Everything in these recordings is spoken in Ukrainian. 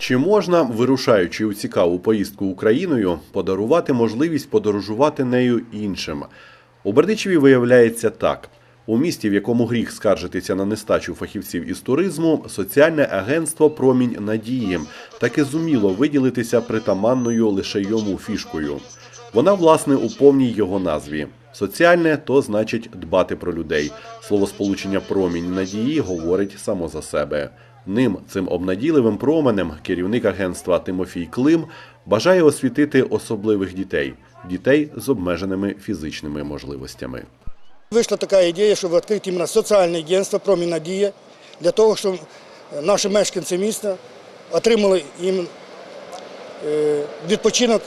Чи можна, вирушаючи у цікаву поїздку Україною, подарувати можливість подорожувати нею іншим? У Бердичеві виявляється так. У місті, в якому гріх скаржитися на нестачу фахівців із туризму, соціальне агентство Промінь надії таки зуміло виділитися притаманною лише йому фішкою. Вона, власне, у повній його назві. Соціальне то значить дбати про людей. Словосполучення промінь надії говорить само за себе. Ним, цим обнадійливим променем, керівник агентства Тимофій Клим бажає освітити особливих дітей дітей з обмеженими фізичними можливостями. Вийшла така ідея, щоб відкрити іменно соціальне агентство «Промінь Надія» для того, щоб наші мешканці міста отримали їм е, відпочинок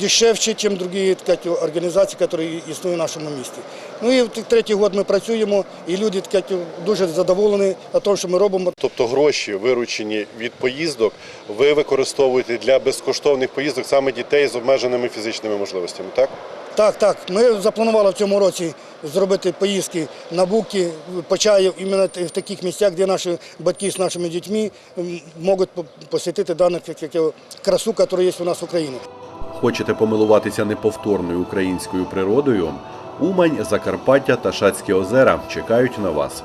дешевше, ніж інші так сказати, організації, які існують в нашому місті. Ну і третій год ми працюємо, і люди так сказати, дуже задоволені тому, що ми робимо. Тобто гроші, виручені від поїздок, ви використовуєте для безкоштовних поїздок саме дітей з обмеженими фізичними можливостями, так? Так, так. Ми запланували в цьому році зробити поїздки на Буки, Почаїв, іменно в таких місцях, де наші батьки з нашими дітьми можуть по- посвятити дану красу, яка є у нас в Україні. Хочете помилуватися неповторною українською природою? Умань, Закарпаття та Шацькі озера чекають на вас.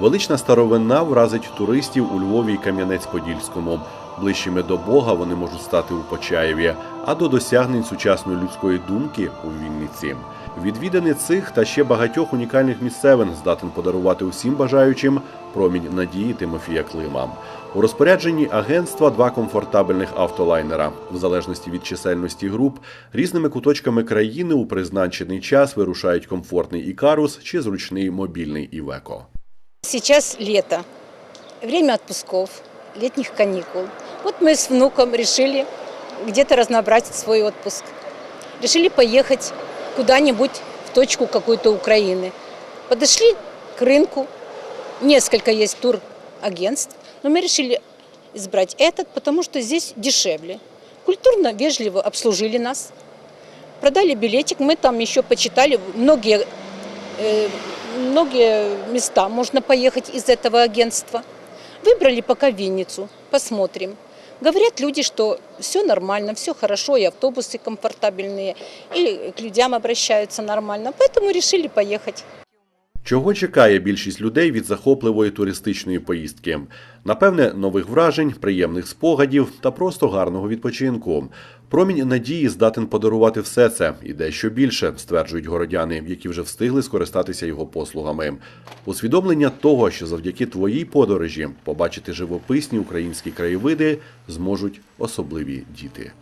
Велична старовина вразить туристів у Львові і Кам'янець-Подільському. Ближчими до Бога вони можуть стати у Почаєві, а до досягнень сучасної людської думки у Вінниці. Відвідини цих та ще багатьох унікальних місцевин здатен подарувати усім бажаючим промінь надії Тимофія Клима. У розпорядженні агентства два комфортабельних автолайнера. В залежності від чисельності груп, різними куточками країни у призначений час вирушають комфортний ікарус чи зручний мобільний івеко. Сейчас лето, время отпусков, летних каникул. Вот мы с внуком решили где-то разнообразить свой отпуск. Решили поехать куда-нибудь в точку какой-то Украины. Подошли к рынку, несколько есть турагентств, но мы решили избрать этот, потому что здесь дешевле. Культурно, вежливо обслужили нас. Продали билетик, мы там еще почитали многие э, многие места можно поехать из этого агентства. Выбрали пока Винницу, посмотрим. Говорят люди, что все нормально, все хорошо, и автобусы комфортабельные, и к людям обращаются нормально, поэтому решили поехать. Чого чекає більшість людей від захопливої туристичної поїздки? Напевне, нових вражень, приємних спогадів та просто гарного відпочинку. Промінь надії здатен подарувати все це і дещо більше, стверджують городяни, які вже встигли скористатися його послугами. Усвідомлення того, що завдяки твоїй подорожі побачити живописні українські краєвиди зможуть особливі діти.